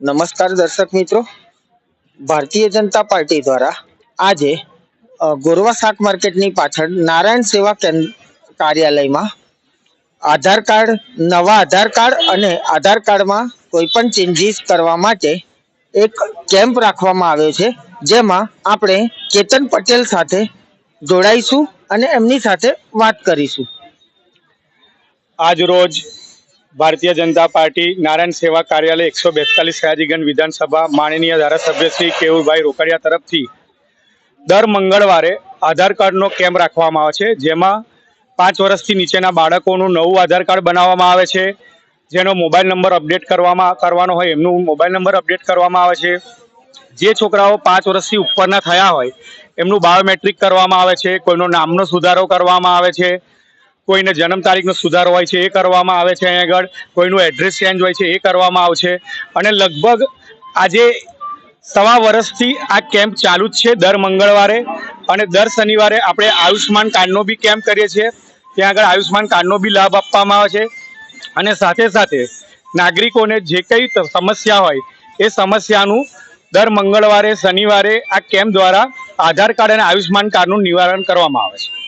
નમસ્કાર દર્શક મિત્રો. ભારતીય જનતા પાર્ટી દ્વારા આજે ગોરવા શાક માર્કેટની પાછળ નારાયણ સેવા કાર્યાલયમાં આધાર કાર્ડ, નવા આધાર કાર્ડ અને આધાર કાર્ડમાં કોઈ પણ ચેન્જીસ કરવા માટે એક કેમ્પ રાખવામાં આવ્યો છે, જેમાં આપણે કેતન પટેલ સાથે જોડાઈશું અને એમની સાથે વાત કરીશું. આજ રોજ ભારતીય જનતા પાર્ટી નારાયણ સેવા કાર્યાલય એકસો બેતાલીસ સયાજીગંજ વિધાનસભા માનનીય ધારાસભ્ય શ્રી કેવુભાઈ રોકડિયા તરફથી દર મંગળવારે આધાર કાર્ડનો કેમ્પ રાખવામાં આવે છે? જેમાં પાંચ વર્ષથી નીચેના બાળકોનું નવું આધાર કાર્ડ બનાવવામાં આવે છે, જેનો મોબાઈલ નંબર અપડેટ કરવામાં કરવાનો હોય એમનું મોબાઈલ નંબર અપડેટ કરવામાં આવે છે. જે છોકરાઓ પાંચ વર્ષથી ઉપરના થયા હોય, એમનું બાયોમેટ્રિક કરવામાં આવે છે, કોઈનો નામનો સુધારો કરવામાં આવે છે. કોઈને જન્મ તારીખનો સુધારો હોય છે એ કરવામાં આવે છે અહીંયા આગળ. કોઈનું એડ્રેસ ચેન્જ હોય છે એ કરવામાં આવશે. અને લગભગ આજે સવા વર્ષથી આ કેમ્પ ચાલુ જ છે દર મંગળવારે. અને દર શનિવારે આપણે આયુષ્માન કાર્ડનો બી કેમ્પ કરીએ છીએ. ત્યાં આગળ આયુષ્માન કાર્ડનો બી લાભ આપવામાં આવે છે. અને સાથે સાથે નાગરિકોને જે કંઈ સમસ્યા હોય એ સમસ્યાનું દર મંગળવારે, શનિવારે આ કેમ્પ દ્વારા આધાર કાર્ડ અને આયુષ્માન કાર્ડનું નિવારણ કરવામાં આવે છે.